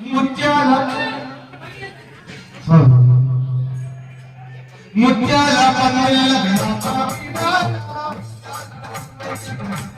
Mutiara, Mutiara, Mutiara, Mutiara,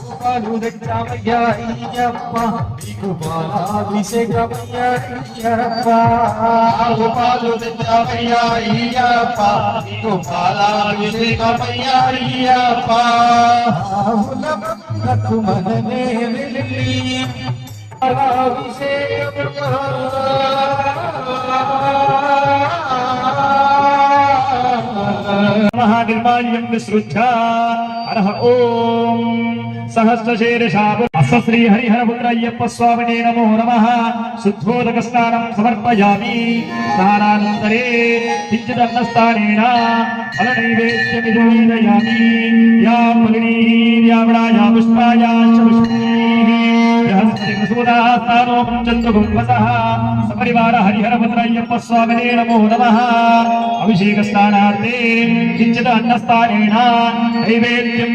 పాలు తెచ్చామయ్యా అయ్యప్ప నీకు పాలాభిషేకమయ్యా అయ్యప్ప ఆవు పాలు తెచ్చామయ్యా అయ్యప్ప నీకు పాలాభిషేకమయ్యా అయ్యప్ప ఆవుల భక్తకు మనమే వెళ్ళి మహానిర్మాల్యం విసృజ్య అర్హ ఓం సహస్రశీర్షాపు అస్స శ్రీ హరిహర పుత్రయ్యప్ప స్వామినే నమో నమ శుద్ధోదక స్నానం సమర్పయామి స్నానానంతరే కించిదన్నస్థానేన ఫల నైవేద్యమిదయామి యా ఫలినీ యావడాయా పుష్పాయాశ్చ పుష్పీః బృహస్పతి ప్రసూదాస్తానోపం సపరివార హరిహర పుత్రయ్యప్ప స్వామినే నమో నమ. అభిషేక స్నానార్థే కించిద్ అన్నస్థానేన నైవేద్యం